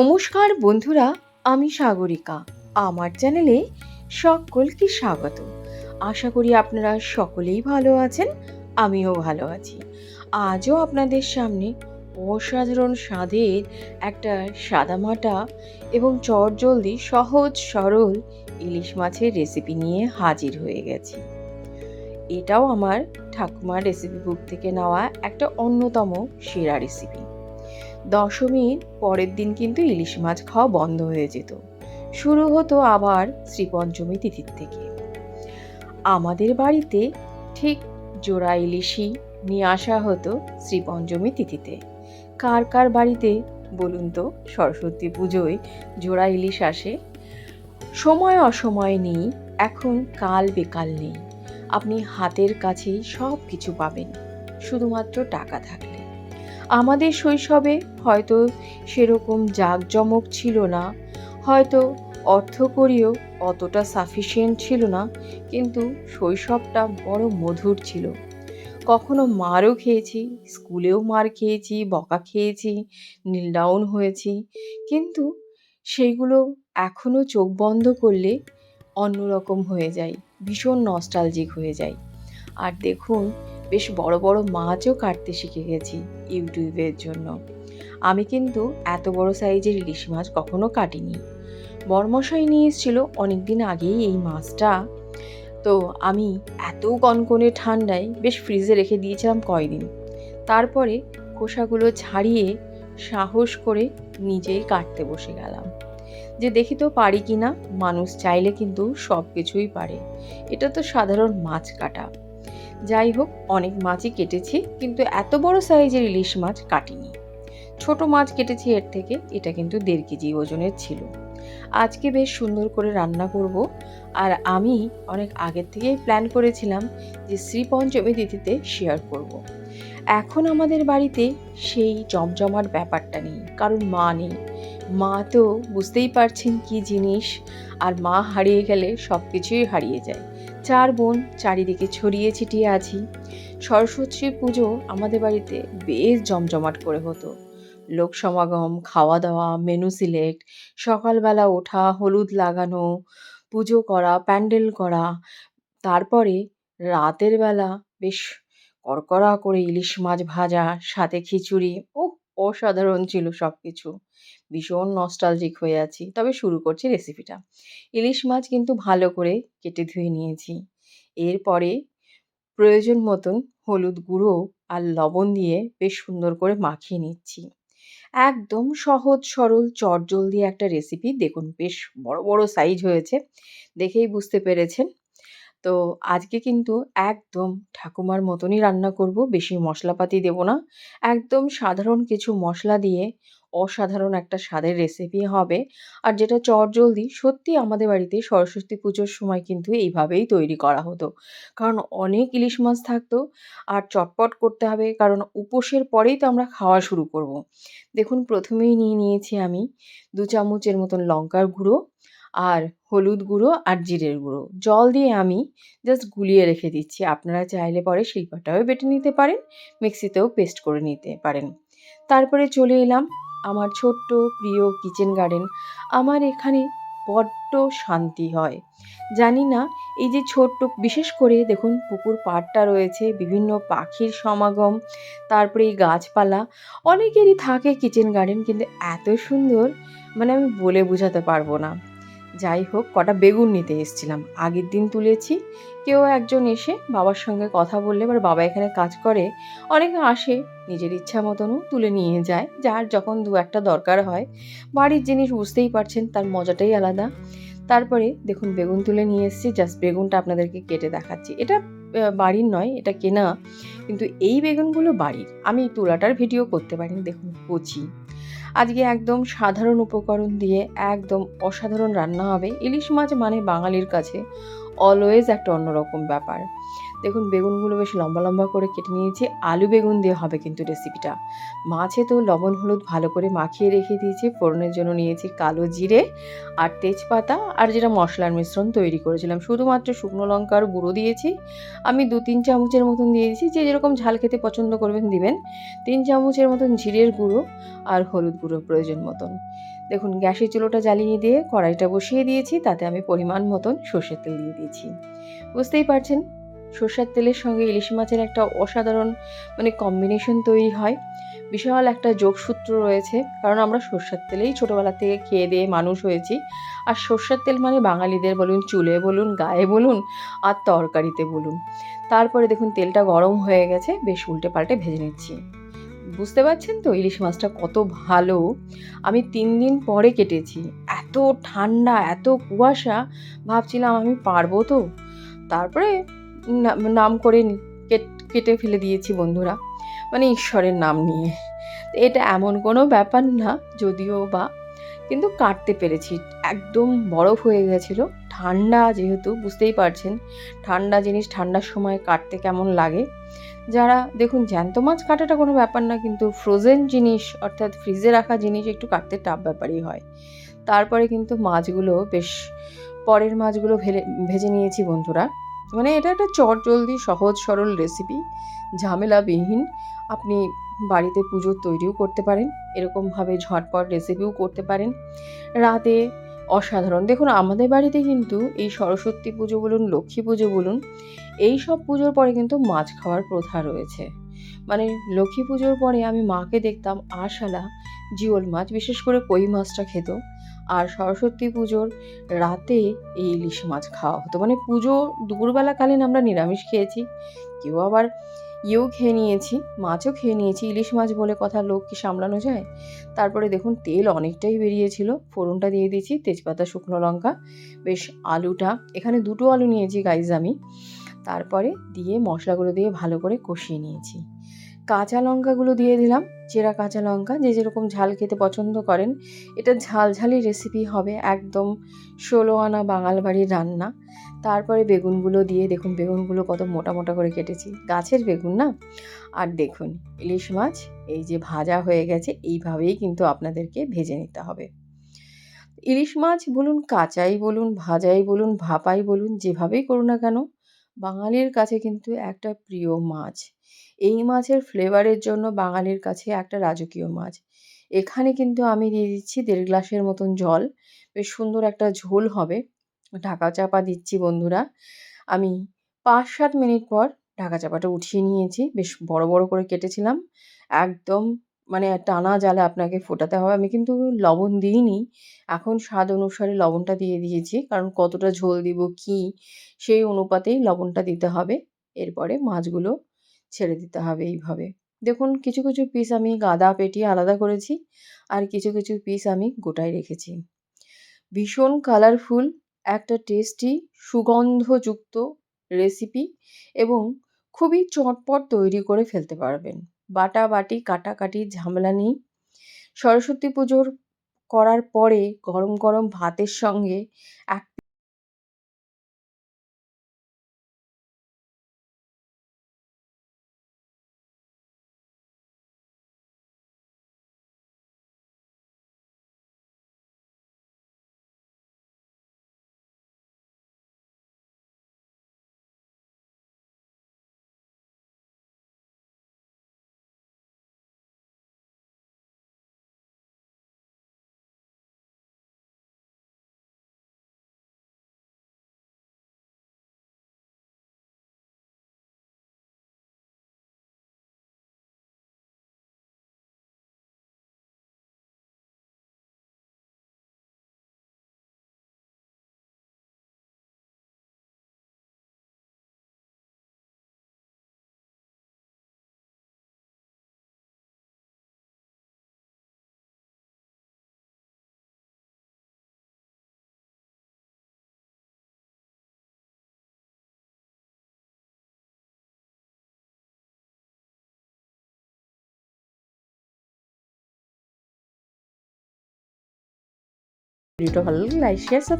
নমস্কার বন্ধুরা, আমি সাগরিকা। আমার চ্যানেলে সকলকে স্বাগত। আশা করি আপনারা সকলেই ভালো আছেন, আমিও ভালো আছি। আজও আপনাদের সামনে অসাধারণ স্বাদের একটা সাদামাটা এবং চটজলদি সহজ সরল ইলিশ মাছের রেসিপি নিয়ে হাজির হয়ে গেছি। এটাও আমার ঠাকুমার রেসিপি বুক থেকে নেওয়া একটা অন্যতম সেরা রেসিপি দশমীর পরের দিন কিন্তু ইলিশ মাছ খাওয়া বন্ধ হয়ে যেত। শুরু হতো আবার শ্রীপঞ্চমী তিথির থেকে। আমাদের বাড়িতে ঠিক জোড়া ইলিশই নিয়ে আসা হতো শ্রীপঞ্চমী তিথিতে। কার কার বাড়িতে বলুন তো? সরস্বতী পুজোয় জোড়া ইলিশ আসে। সময় অসময় নেই, এখন কাল বেকাল নেই। আপনি হাতের কাছেই সব কিছু পাবেন, শুধুমাত্র টাকা থাকলে। আমাদের শৈশবে হয়তো সেরকম জাঁকজমক ছিল না, হয়তো অর্থকরীও অতটা সাফিসিয়েন্ট ছিল না, কিন্তু শৈশবটা বড় মধুর ছিল। কখনো মারও খেয়েছি, স্কুলেও মার খেয়েছি, বকা খেয়েছি নীল ডাউন হয়েছি, কিন্তু সেইগুলো এখনও চোখ বন্ধ করলে অন্যরকম হয়ে যায়, ভীষণ নস্টালজিক হয়ে যায়। আর দেখুন বেশ বড় বড় মাছও কাটতে শিখে গেছি ইউটিউবের জন্য। আমি কিন্তু এত বড় সাইজের ইলিশ মাছ কখনো কাটিনি। বরমশাই নিয়ে এসেছিল অনেক দিন আগেই এই মাছটা। তো আমি এত কনকনে ঠান্ডায় বেশ ফ্রিজে রেখে দিয়েছিলাম কয়দিন। তারপরে খোসাগুলো ছাড়িয়ে সাহস করে নিজেই কাটতে বসে গেলাম। যে দেখি তো পারি কি না মানুষ চাইলে কিন্তু সব কিছুই পারে। এটা তো সাধারণ মাছ কাটা। যাই হোক অনেক মাছই কেটেছি, কিন্তু এত বড় সাইজের ইলিশ মাছ কাটিনি। ছোট মাছ কেটেছি এর থেকে, এটা কিন্তু দেড় কেজি ওজনের ছিল। আজকে বেশ সুন্দর করে রান্না করব, আর আমি অনেক আগের থেকেই প্ল্যান করেছিলাম যে শ্রীপঞ্চমী তিথিতে শেয়ার করব। এখন আমাদের বাড়িতে সেই জমজমার ব্যাপারটা নেই, কারণ মা নেই। মা তো বুঝতেই পারছেন কি জিনিস, আর মা হারিয়ে গেলে সব কিছুই হারিয়ে যায়। চার বোন চারিদিকে ছড়িয়ে ছিটিয়ে আছি। সরস্বতী পুজো আমাদের বাড়িতে বেশ জমজমাট করে হতো। লোক সমাগম খাওয়া দাওয়া মেনু সিলেক্ট সকালবেলা ওঠা, হলুদ লাগানো, পুজো করা, প্যান্ডেল করা। তারপরে রাতের বেলা বেশ কড়কড়া করে ইলিশ মাছ ভাজা, সাথে খিচুড়ি অসাধারণ ছিল সব কিছু ভীষণ নস্টালজিক হয়ে আছি। তবে শুরু করছি রেসিপিটা ইলিশ মাছ কিন্তু ভালো করে কেটে ধুয়ে নিয়েছি। এরপরে প্রয়োজন মতন হলুদ গুঁড়ো আর লবণ দিয়ে বেশ সুন্দর করে মাখিয়ে নিচ্ছি। একদম সহজ, সরল, চটজলদি একটা রেসিপি দেখুন, বেশ বড় বড় সাইজ হয়েছে। দেখেই বুঝতে পেরেছেন। তো আজকে কিন্তু একদম ঠাকুমার মতনই রান্না করব, বেশি মশলাপাতি দেব না। একদম সাধারণ কিছু মশলা দিয়ে অসাধারণ একটা স্বাদের রেসিপি হবে। আর যেটা চটজলদি সত্যি আমাদের বাড়িতে সরস্বতী পুজোর সময় কিন্তু এইভাবেই তৈরি করা হতো। কারণ অনেক ইলিশ মাছ থাকতো, আর চটপট করতে হবে, কারণ উপোসের পরেই তো আমরা খাওয়া শুরু করব। দেখুন, প্রথমেই নিয়ে নিয়েছি আমি দু চামচের মতন লঙ্কার গুঁড়ো আর হলুদ গুঁড়ো আর জিরের গুঁড়ো। জল দিয়ে আমি জাস্ট গুলিয়ে রেখে দিচ্ছি। আপনারা চাইলে পরে শিল্পাটাও বেটে নিতে পারেন, মিক্সিতেও পেস্ট করে নিতে পারেন। তারপরে চলে এলাম আমার ছোট্ট প্রিয় কিচেন গার্ডেন আমার এখানে বড্ড শান্তি হয়। জানি না, এই যে ছোট্ট, বিশেষ করে দেখুন পুকুর পাড়টা রয়েছে, বিভিন্ন পাখির সমাগম, তারপরে এই গাছপালা। অনেকেরই থাকে কিচেন গার্ডেন কিন্তু এত সুন্দর মানে আমি বলে বোঝাতে পারব না। যাই হোক, কটা বেগুন নিতে এসেছিলাম। আগের দিন তুলেছি। কেউ একজন এসে বাবার সঙ্গে কথা বললে, এবার বাবা এখানে কাজ করে। অনেকে আসে, নিজের ইচ্ছা মতনও তুলে নিয়ে যায়। যার যখন দু একটা দরকার হয়, বাড়ির জিনিস বুঝতেই পারছেন, তার মজাটাই আলাদা। তারপরে দেখুন, বেগুন তুলে নিয়ে এসেছি। জাস্ট বেগুনটা আপনাদেরকে কেটে দেখাচ্ছি। এটা বাড়ির নয়, এটা কেনা। কিন্তু এই বেগুনগুলো বাড়ির। আমি তুলাটার ভিডিও করতে পারিনি। দেখুন, কচি। আজকে একদম সাধারণ উপকরণ দিয়ে একদম অসাধারণ রান্না হবে। ইলিশ মাছ মানে বাঙালির কাছে অলওয়েজ একটা অন্যরকম ব্যাপার। দেখুন, বেগুনগুলো বেশ লম্বা লম্বা করে কেটে নিয়েছি। আলু বেগুন দিয়ে হবে কিন্তু রেসিপিটা। মাছে তো লবণ, হলুদ ভালো করে মাখিয়ে রেখে দিয়েছি। ফোড়নের জন্য নিয়েছি কালো জিরে আর তেজপাতা আর যেটা মশলার মিশ্রণ তৈরি করেছিলাম। শুধুমাত্র শুকনো লঙ্কার গুঁড়ো দিয়েছি। আমি দু তিন চামচের মতন দিয়ে দিয়েছি। যে যেরকম ঝাল খেতে পছন্দ করবেন দিবেন। তিন চামচের মতন জিরের গুঁড়ো আর হলুদ গুঁড়ো প্রয়োজন মতন। দেখুন, গ্যাসের চুলোটা জ্বালিয়ে দিয়ে কড়াইটা বসিয়ে দিয়েছি। তাতে আমি পরিমাণ মতন সর্ষের তেল দিয়ে দিয়েছি। বুঝতেই পারছেন? সর্ষের তেলের সঙ্গে ইলিশ মাছের একটা অসাধারণ মানে কম্বিনেশন তৈরি হয়। বিশাল একটা যোগসূত্র রয়েছে, কারণ আমরা সর্ষের তেলেই ছোটোবেলা থেকে খেয়ে দিয়ে মানুষ হয়েছি। আর সর্ষের তেল মানে বাঙালিদের বলুন, চুলে বলুন, গায়ে বলুন, আর তরকারিতে বলুন। তারপরে দেখুন, তেলটা গরম হয়ে গেছে, বেশ উল্টে পাল্টে ভেজে নিচ্ছি। বুঝতে পারছেন তো ইলিশ মাছটা কত ভালো? আমি তিন দিন পরে কেটেছি। এত ঠান্ডা, এত কুয়াশা, ভাবছিলাম আমি পারব তো। তারপরে নাম করে কেটে ফেলে দিয়েছি বন্ধুরা। মানে ঈশ্বরের নাম নিয়ে। এটা এমন কোনো ব্যাপার না, যদিও বা। কিন্তু কাটতে পেরেছি। একদম বরফ হয়ে গেছিল। ঠান্ডা যেহেতু, বুঝতেই পারছেন। ঠান্ডা জিনিস ঠান্ডার সময় কাটতে কেমন লাগে। যারা, দেখুন, জ্যান্ত মাছ কাটাটা কোনো ব্যাপার না, কিন্তু ফ্রোজেন জিনিস, অর্থাৎ ফ্রিজে রাখা জিনিস একটু কাটতে টাফ ব্যাপারই হয়। তারপরে কিন্তু মাছগুলো, বেশ, পরের মাছগুলো ভেলে ভেজে নিয়েছি বন্ধুরা। মানে এটা একটা চট জলদি, সহজ, সরল রেসিপি ঝামেলাবিহীন। আপনি বাড়িতে পুজোর তৈরিও করতে পারেন, এরকমভাবে ঝটপট রেসিপিও করতে পারেন। রাতে অসাধারণ। দেখুন, আমাদের বাড়িতে কিন্তু এই সরস্বতী পুজো বলুন, লক্ষ্মী পুজো বলুন, এই সব পুজোর পরে কিন্তু মাছ খাওয়ার প্রথা রয়েছে। মানে লক্ষ্মী পুজোর পরে আমি মাকে দেখতাম আশালা জিওল মাছ, বিশেষ করে কই মাছটা খেত। আর সরস্বতী পুজোর রাতে এই ইলিশ মাছ খাওয়া হতো। মানে পুজো দুপুরবেলাকালীন আমরা নিরামিষ খেয়েছি, কেউ আবার ইয়েও খেয়ে নিয়েছি, মাছও খেয়ে নিয়েছি। ইলিশ মাছ বলে কথা লোক কি সামলানো যায়? তারপরে দেখুন তেল অনেকটাই বেরিয়েছিল। ফোড়নটা দিয়ে দিয়েছি, তেজপাতা, শুকনো লঙ্কা, বেশ আলুটা। এখানে দুটো আলু নিয়েছি গাইজ আমি। তারপরে দিয়ে মশলাগুলো দিয়ে ভালো করে কষিয়ে নিয়েছি। কাঁচা লঙ্কাগুলো দিয়ে দিলাম, চেরা কাঁচা লঙ্কা, যে যেরকম ঝাল খেতে পছন্দ করেন। এটা ঝালঝালি রেসিপি হবে, একদম ষোলো আনা বাঙাল বাড়ির রান্না। তারপরে বেগুনগুলো দিয়ে, দেখুন বেগুনগুলো কত মোটা মোটা করে কেটেছি। গাছের বেগুন না? আর দেখুন, ইলিশ মাছ, এই যে ভাজা হয়ে গেছে, এইভাবেই কিন্তু আপনাদেরকে ভেজে নিতে হবে। ইলিশ মাছ বলুন, কাঁচাই বলুন, ভাজাই বলুন, ভাপাই বলুন, যেভাবেই করুন না কেন, বাঙালির কাছে কিন্তু একটা প্রিয় মাছ। এই মাছের ফ্লেভারের জন্য বাঙালির কাছে একটা রাজকীয় মাছ। এখানে কিন্তু আমি দিয়ে দিচ্ছি দেড় গ্লাসের মতন জল। বেশ সুন্দর একটা ঝোল হবে। ঢাকা চাপা দিচ্ছি বন্ধুরা। আমি পাঁচ সাত মিনিট পর ঢাকা চাপাটা উঠিয়ে নিয়েছি। বেশ বড় বড় করে কেটেছিলাম। একদম মানে টানা জালে আপনাকে ফোটাতে হবে। আমি কিন্তু লবণ দিইনি। এখন স্বাদ অনুসারে লবণটা দিয়ে দিয়েছি। কারণ কতটা ঝোল দিব, কি, সেই অনুপাতেই লবণটা দিতে হবে। এরপরে মাছগুলো ছেড়ে দিতে হবে এইভাবে। দেখুন, কিছু কিছু পিস আমি গাদা পেটিয়ে আলাদা করেছি আর কিছু কিছু পিস আমি গোটায় রেখেছি। ভীষণ কালারফুল একটা টেস্টি সুগন্ধযুক্ত রেসিপি এবং খুবই চটপট তৈরি করে ফেলতে পারবেন। বাটা বাটি কাটাকাটি, ঝামেলা নেই। সরস্বতী পুজোর করার পরে গরম গরম ভাতের সঙ্গে এক ভিডিওটা ভালো লাগলে লাইক শেয়ার সাবস্ক্রাইব